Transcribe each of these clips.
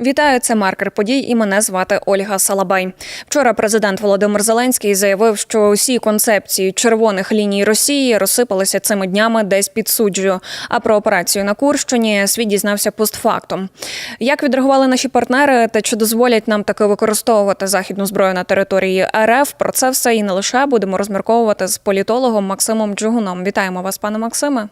Вітаю, це маркер подій, і мене звати Ольга Салабай. Вчора президент Володимир Зеленський заявив, що усі концепції червоних ліній Росії розсипалися цими днями десь під суджею. А про операцію на Курщині світ дізнався постфактум. Як відреагували наші партнери, та чи дозволять нам таки використовувати західну зброю на території РФ? Про це все і не лише будемо розмірковувати з політологом Максимом Джугуном. Вітаємо вас, пане Максиме.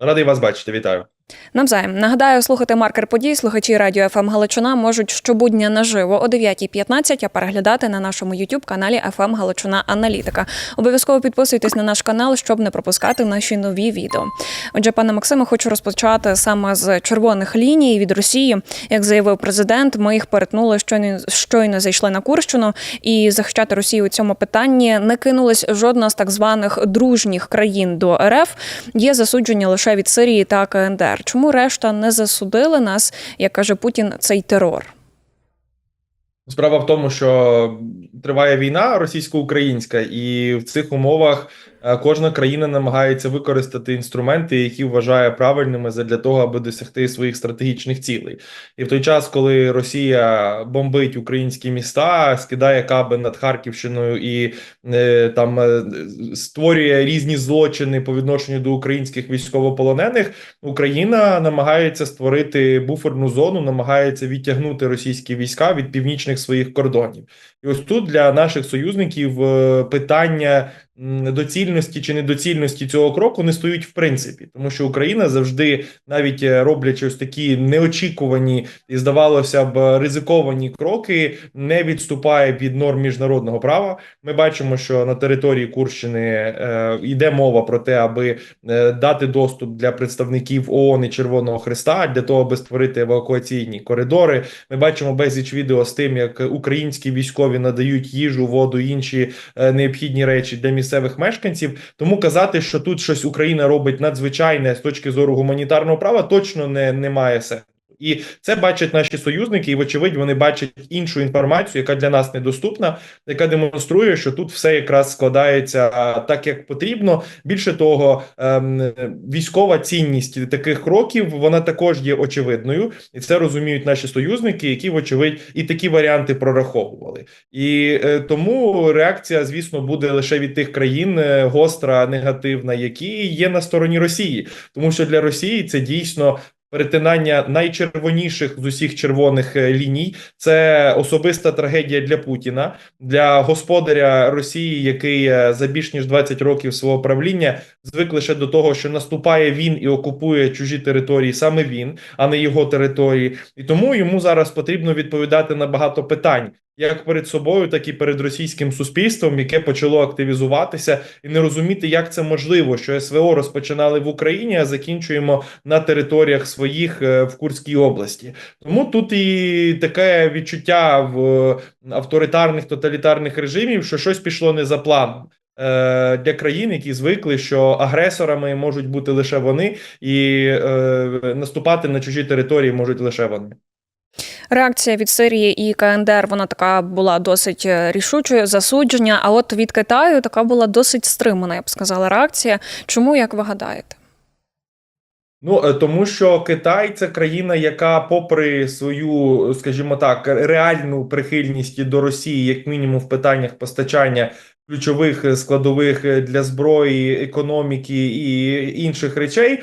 Радий вас бачити, вітаю. Навзаєм нагадаю, слухати маркер подій. Слухачі радіо ФМ Галичина можуть щобудня наживо о 9.15, а переглядати на нашому youtube каналі ФМ Галичина Аналітика. Обов'язково підписуйтесь на наш канал, щоб не пропускати наші нові відео. Отже, пане Максиме, хочу розпочати саме з червоних ліній від Росії. Як заявив президент, ми їх перетнули щойно щойно зайшли на Курщину і захищати Росію у цьому питанні не кинулась жодна з так званих дружніх країн до РФ. Є засудження лише від Сирії та КНДР. Чому решта не засудили нас, як каже Путін, цей терор? Справа в тому, що триває війна російсько-українська, і в цих умовах кожна країна намагається використати інструменти, які вважає правильними для того, аби досягти своїх стратегічних цілей. І в той час, коли Росія бомбить українські міста, скидає каби над Харківщиною і е, там е, створює різні злочини по відношенню до українських військовополонених, Україна намагається створити буферну зону, намагається відтягнути російські війська від північних своїх кордонів. І ось тут для наших союзників е, питання доцільності чи недоцільності цього кроку не стоїть в принципі, тому що Україна завжди, навіть е, роблячи ось такі неочікувані і здавалося б ризиковані кроки, не відступає від норм міжнародного права. Ми бачимо, що на території Курщини е, йде мова про те, аби е, дати доступ для представників ООН і Червоного Христа для того, аби створити евакуаційні коридори. Ми бачимо безліч відео з тим, як українські військові надають їжу, воду інші е, необхідні речі для місцевих мешканців. Тому казати, що тут щось Україна робить надзвичайне з точки зору гуманітарного права, точно не, не має сенсу. І це бачать наші союзники, і вочевидь вони бачать іншу інформацію, яка для нас недоступна, яка демонструє, що тут все якраз складається так, як потрібно. Більше того, ем, військова цінність таких кроків вона також є очевидною, і це розуміють наші союзники, які вочевидь і такі варіанти прораховували. І е, тому реакція, звісно, буде лише від тих країн е, гостра, негативна, які є на стороні Росії, тому що для Росії це дійсно перетинання найчервоніших з усіх червоних е, ліній. Це особиста трагедія для Путіна, для господаря Росії, який е, за більш ніж 20 років свого правління звик лише до того, що наступає він і окупує чужі території, саме він, а не його території. І тому йому зараз потрібно відповідати на багато питань. Як перед собою, так і перед російським суспільством, яке почало активізуватися і не розуміти, як це можливо, що СВО розпочинали в Україні, а закінчуємо на територіях своїх е, в Курській області. Тому тут і таке відчуття в авторитарних тоталітарних режимів, що щось пішло не за планом. Е, Для країн, які звикли, що агресорами можуть бути лише вони, і е, наступати на чужі території можуть лише вони. Реакція від Сирії і КНДР вона така була досить е, рішучою, засудження. А от від Китаю така була досить стримана, я б сказала, реакція. Чому як ви гадаєте? Ну е, тому що Китай це країна, яка, попри свою, скажімо так, реальну прихильність до Росії, як мінімум в питаннях постачання ключових е, складових е, для зброї, економіки і інших речей, е,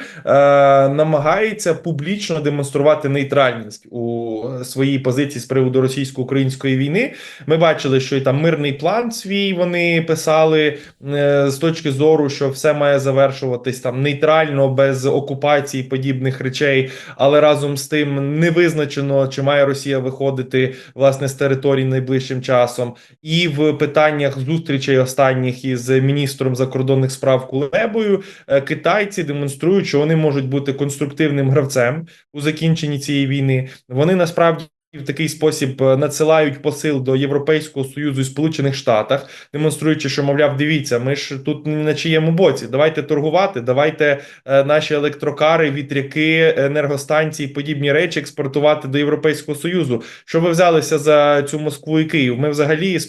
намагається публічно демонструвати нейтральність у своїй позиції з приводу російсько-української війни. Ми бачили, що і там мирний план свій вони писали з точки зору, що все має завершуватись там нейтрально, без окупації подібних речей, але разом з тим не визначено, чи має Росія виходити власне з території найближчим часом, і в питаннях зустрічей останніх із міністром закордонних справ Кулебою е, китайці демонструють, що вони можуть бути конструктивним гравцем у закінченні цієї війни. Вони насправді. В такий спосіб е, надсилають посил до Європейського союзу і Сполучених Штатах, демонструючи, що мовляв, дивіться, ми ж тут не на чиєму боці. Давайте торгувати, давайте е, наші електрокари, вітряки, енергостанції, подібні речі експортувати до Європейського союзу. Що ви взялися за цю Москву і Київ? Ми взагалі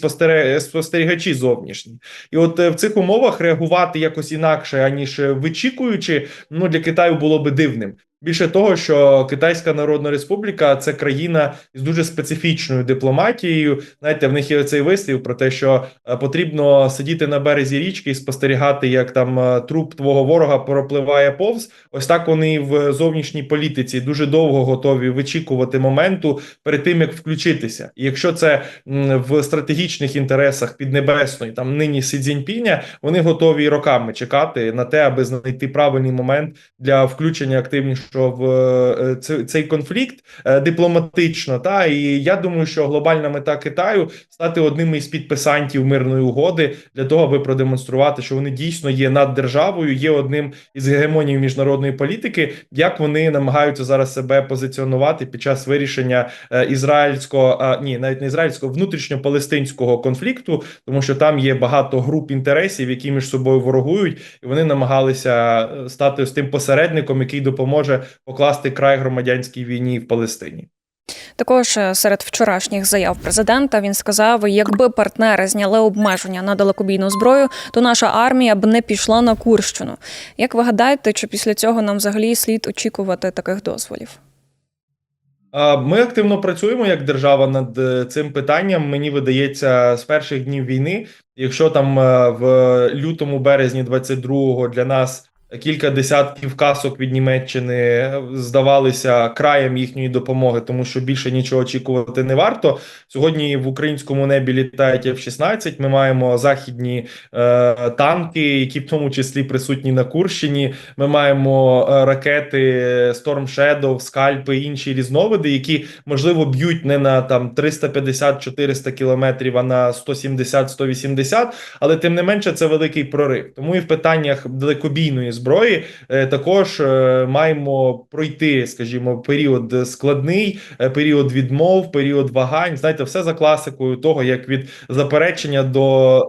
спостерігачі зовнішні, і от е, в цих умовах реагувати якось інакше аніж вичікуючи, ну для Китаю було би дивним. Більше того, що Китайська Народна Республіка це країна із дуже специфічною дипломатією. Знаєте, в них є цей вислів про те, що е, потрібно сидіти на березі річки і спостерігати, як там е, труп твого ворога пропливає повз. Ось так вони в зовнішній політиці дуже довго готові вичікувати моменту перед тим, як включитися. І якщо це в стратегічних інтересах Піднебесної, там нині Сі Цзіньпіня, вони готові роками чекати на те, аби знайти правильний момент для включення активнішого в е, цей- конфлікт е, дипломатично. Та і я думаю, що глобальна мета Китаю стати одним із підписантів мирної угоди для того, аби продемонструвати, що вони дійсно є над державою, є одним із гегемонів міжнародної політики. Як вони намагаються зараз себе позиціонувати під час вирішення е, ізраїльського ні, навіть не ізраїльського внутрішньо-палестинського конфлікту, тому що там є багато груп інтересів, які між собою ворогують, і вони намагалися стати з тим посередником, який допоможе покласти край громадянській війні в Палестині. Також е, серед вчорашніх заяв президента він сказав: якби партнери зняли обмеження на далекобійну зброю, то наша армія б не пішла на Курщину. Як ви гадаєте, чи після цього нам взагалі слід очікувати таких дозволів? Ми активно працюємо як держава над е, цим питанням. Мені видається, з перших днів війни, якщо там е, в лютому березні 22-го для нас кілька десятків касок від Німеччини здавалися краєм їхньої допомоги, тому що більше нічого очікувати не варто. Сьогодні в українському небі літають F-16, Ми маємо західні е, танки, які в тому числі присутні на Курщині. Ми маємо е, ракети Storm Shadow, скальпи, інші різновиди, які можливо б'ють не на там 350-400 кілометрів, а на 170-180, але тим не менше це великий прорив. Тому і в питаннях далекобійної зброї е, також е, маємо пройти, скажімо, період складний, е, період відмов, період вагань. Знаєте, все за класикою того, як від заперечення до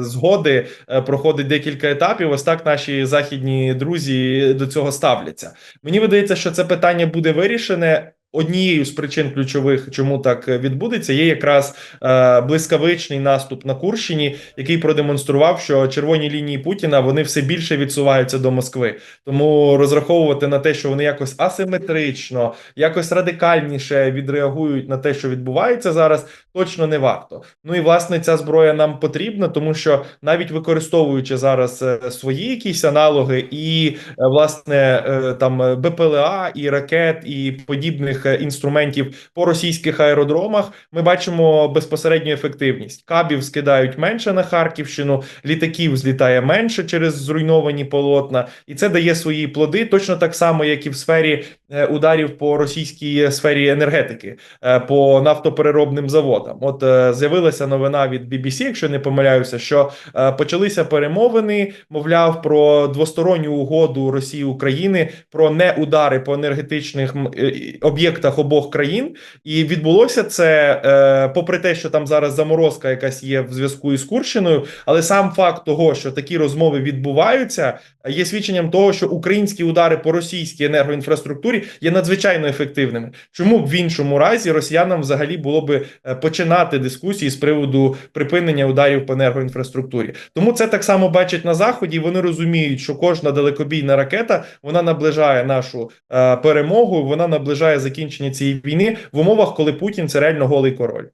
згоди проходить декілька етапів. Ось так наші західні друзі до цього ставляться. Мені видається, що це питання буде вирішене. Однією з причин ключових, чому так відбудеться, є якраз е, блискавичний наступ на Курщині, який продемонстрував, що червоні лінії Путіна вони все більше відсуваються до Москви. Тому розраховувати на те, що вони якось асиметрично, якось радикальніше відреагують на те, що відбувається зараз, точно не варто. Ну і власне ця зброя нам потрібна, тому що навіть використовуючи зараз е, свої якісь аналоги, і е, власне е, там е, БПЛА і ракет, і подібних е, інструментів по російських аеродромах, ми бачимо безпосередню ефективність. Кабів скидають менше на Харківщину, літаків злітає менше через зруйновані полотна, і це дає свої плоди, точно так само, як і в сфері ударів по російській сфері енергетики, е, по нафтопереробним заводам. От е, з'явилася новина від BBC, якщо не помиляюся, що е, почалися перемовини, мовляв, про двосторонню угоду Росії України про неудари по енергетичних е, об'єктах обох країн. І відбулося це, е, попри те, що там зараз заморозка якась є в зв'язку із Курщиною, але сам факт того, що такі розмови відбуваються, є свідченням того, що українські удари по російській енергоінфраструктурі є надзвичайно ефективними. Чому б в іншому разі росіянам взагалі було би е, починати дискусії з приводу припинення ударів по енергоінфраструктурі? Тому це так само бачать на заході. і Вони розуміють, що кожна далекобійна ракета вона наближає нашу е, перемогу, вона наближає закінчення цієї війни в умовах, коли Путін це реально голий король.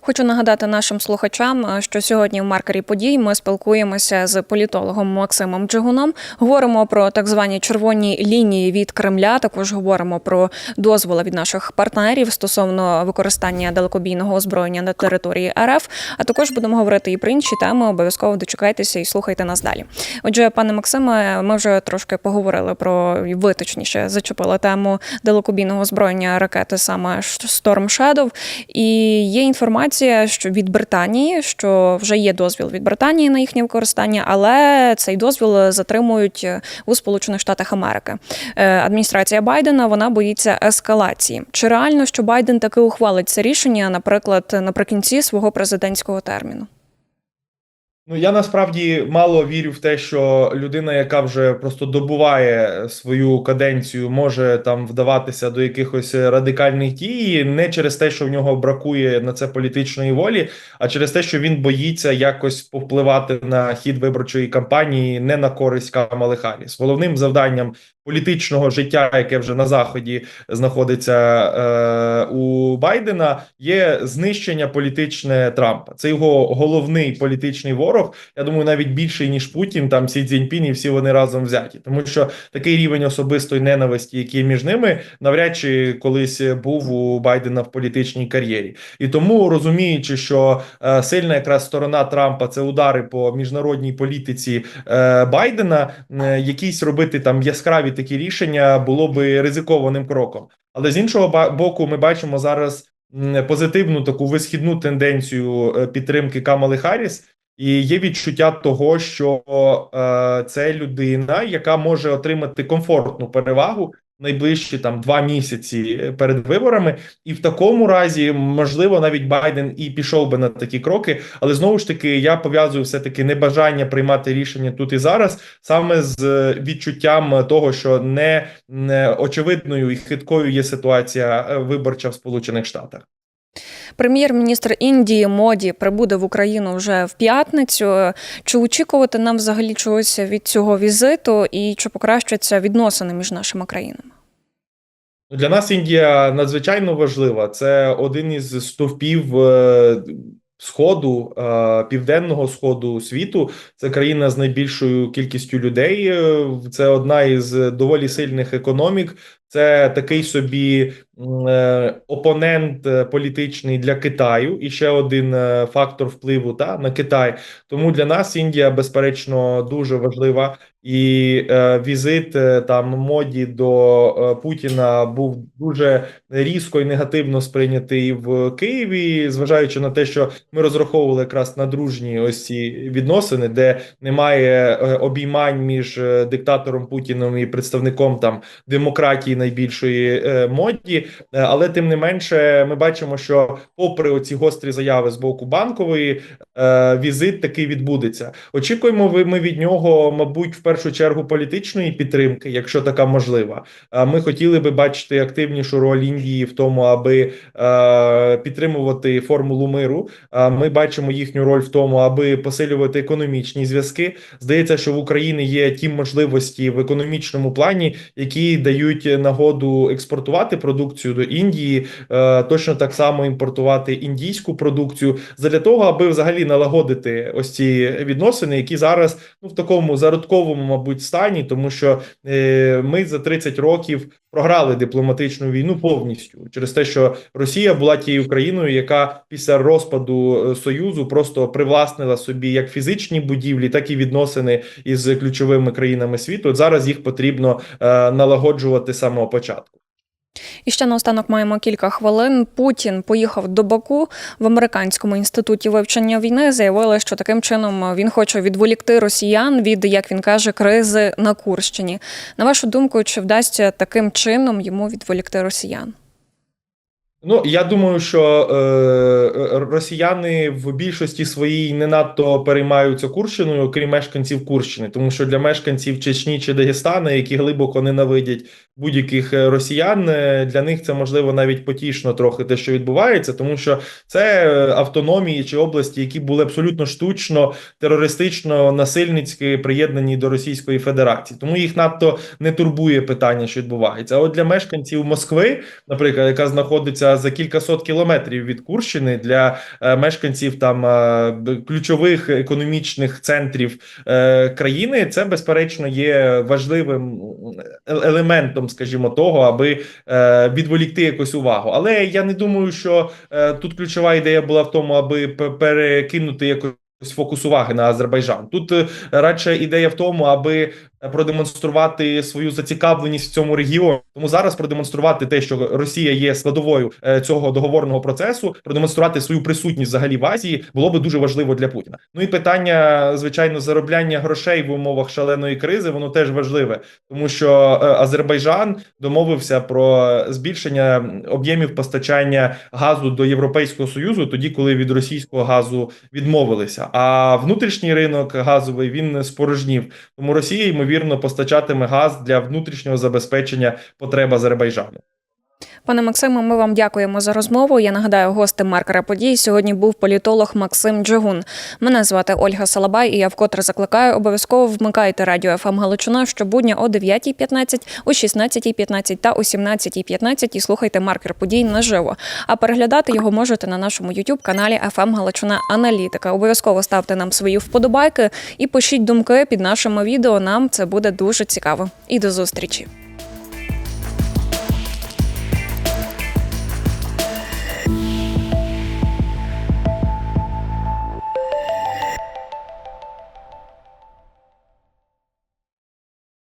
Хочу нагадати нашим слухачам, е, що сьогодні в маркері подій ми спілкуємося з політологом Максимом Джигуном. Говоримо про так звані червоні лінії від Кремля. Також говоримо про дозволи від наших партнерів стосовно використання далекобійного озброєння на території РФ. А також будемо говорити і про інші теми. Обов'язково дочекайтеся і слухайте нас далі. Отже, пане Максиме, ми вже трошки поговорили про ви точніше зачепили тему далекобійного озброєння ракети саме Storm Shadow. І є інформація, що від Британії, що вже є дозвіл від Британії на їхнє використання, але цей дозвіл затримують у Сполучених Штатах Америки. Е, Адміністрація Байдена вона боїться ескалації. Чи реально, що Байден таки ухвалить це рішення, наприклад, наприкінці свого президентського терміну? Ну, я насправді мало вірю в те, що людина, яка вже просто добуває свою каденцію, може там вдаватися до якихось радикальних дій, не через те, що в нього бракує на це політичної волі, а через те, що він боїться якось повпливати на хід виборчої кампанії не на користь Камали Харріс. Головним завданням політичного життя, яке вже на заході знаходиться е, у Байдена, є знищення політичне Трампа. Це його головний політичний ворог. Я думаю, навіть більший ніж Путін, там Сі Цзіньпін і всі вони разом взяті, тому що такий рівень особистої ненависті, який між ними, навряд чи колись був у Байдена в політичній кар'єрі, і тому розуміючи, що е, сильна якраз сторона Трампа це удари по міжнародній політиці е, Байдена, е, якісь робити там яскраві такі рішення було би ризикованим кроком. Але з іншого боку, ми бачимо зараз позитивну таку висхідну тенденцію е, підтримки Камали Харріс. І є відчуття того, що е, це людина, яка може отримати комфортну перевагу найближчі там два місяці перед виборами, і в такому разі можливо навіть Байден і пішов би на такі кроки. Але знову ж таки я пов'язую все таки небажання приймати рішення тут і зараз, саме з е, відчуттям того, що не, не очевидною і хиткою є ситуація е, виборча в Сполучених Штатах. Прем'єр-міністр Індії Моді прибуде в Україну вже в п'ятницю. Чи очікувати нам взагалі чогось від цього візиту, і чи покращаться відносини між нашими країнами? Для нас Індія надзвичайно важлива. Це один із стовпів е, сходу, е, південного сходу світу. Це країна з найбільшою кількістю людей. е, Це одна із доволі сильних економік. Це такий собі е, опонент е, політичний для Китаю, і ще один е, фактор впливу та на Китай. Тому для нас Індія, безперечно, дуже важлива. І візит там моді до Путіна був дуже різко і негативно сприйнятий в Києві, зважаючи на те, що ми розраховували якраз на дружні ось ці відносини, де немає обіймань між диктатором Путіном і представником там демократії найбільшої е, моді. Е, Але тим не менше, ми бачимо, що попри оці гострі заяви з боку банкової, е, візит такий відбудеться. Очікуємо ми від нього, мабуть, в першу чергу політичної підтримки, якщо така можлива. Ми хотіли би бачити активнішу роль Індії в тому, аби підтримувати формулу миру. Ми бачимо їхню роль в тому, аби посилювати економічні зв'язки. Здається, що в Україні є ті можливості в економічному плані, які дають нагоду експортувати продукцію до Індії, е, точно так само імпортувати індійську продукцію, для того, аби взагалі налагодити ось ці відносини, які зараз ну в такому зародковому, мабуть, стані, тому що е, ми за 30 років програли дипломатичну війну повністю через те, що Росія була тією країною, яка після розпаду е, союзу просто привласнила собі як фізичні будівлі, так і відносини із ключовими країнами світу. Зараз їх потрібно е, налагоджувати з самого початку. І ще наостанок маємо кілька хвилин. Путін поїхав до Баку в американському інституті вивчення війни. Заявили, що таким чином він хоче відволікти росіян від, як він каже, кризи на Курщині. На вашу думку, чи вдасться таким чином йому відволікти росіян? Ну, я думаю, що е, росіяни в більшості своїй не надто переймаються Курщиною, окрім мешканців Курщини, тому що для мешканців Чечні чи Дагестана, які глибоко ненавидять будь-яких е, росіян, е, для них це можливо навіть потішно трохи те, що відбувається, тому що це е, автономії чи області, які були абсолютно штучно, терористично, насильницьки приєднані до Російської Федерації. Тому їх надто не турбує питання, що відбувається. А от для мешканців Москви, наприклад, яка знаходиться за кількасот кілометрів від Курщини, для мешканців там ключових економічних центрів країни, це безперечно є важливим е- елементом, скажімо, того, аби е, відволікти якусь увагу. Але я не думаю, що е, тут ключова ідея була в тому, аби перекинути якось. Фокус уваги на Азербайджан тут е, радше ідея в тому, аби продемонструвати свою зацікавленість в цьому регіоні. Тому зараз продемонструвати те, що Росія є складовою е, цього договорного процесу, продемонструвати свою присутність взагалі в Азії було би дуже важливо для Путіна. Ну і питання, звичайно, заробляння грошей в умовах шаленої кризи, воно теж важливе, тому що е, Азербайджан домовився про збільшення об'ємів постачання газу до Європейського союзу, тоді коли від російського газу відмовилися. А внутрішній ринок газовий він спорожнів. Тому Росія ймовірно постачатиме газ для внутрішнього забезпечення потреб Азербайджану. Пане Максиме, ми вам дякуємо за розмову. Я нагадаю, гостем маркера подій сьогодні був політолог Максим Джигун. Мене звати Ольга Салабай, і я вкотре закликаю обов'язково вмикайте радіо ФМ Галичина щобудня о 9.15, о 16.15 та о 17.15 і слухайте маркер подій наживо. А переглядати його можете на нашому youtube каналі ФМ Галичина Аналітика. Обов'язково ставте нам свої вподобайки і пишіть думки під нашими відео. Нам це буде дуже цікаво. І до зустрічі.